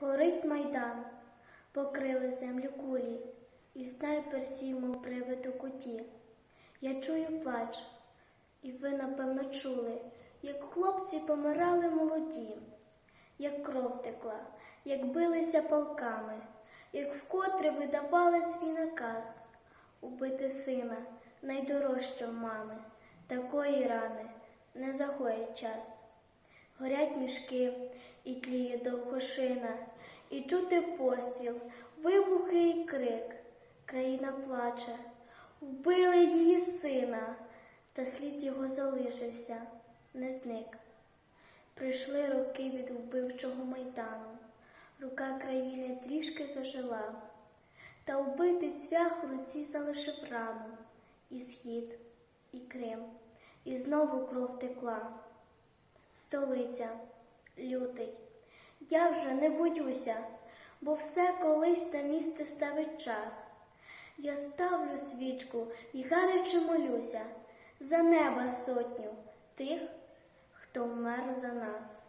Горить майдан, покрили землю кулі, і снайпер сів, мов привид у куті. Я чую плач, і ви, напевно, чули, як хлопці помирали молоді, як кров текла, як билися полками, як вкотре видавали свій наказ убити сина, найдорожчого мами, такої рани не загоїть час. Горять мішки, і тліє довгошина, і чути постріл, вибухи і крик. Країна плаче, вбили її сина, та слід його залишився, не зник. Прийшли роки від вбивчого майдану, рука країни трішки зажила, та вбитий цвях в руці залишив рану, і схід, і Крим, і знову кров текла. Столиця, лютий, я вже не боюся, бо все колись на місце ставить час. Я ставлю свічку і гаряче молюся за неба сотню тих, хто вмер за нас.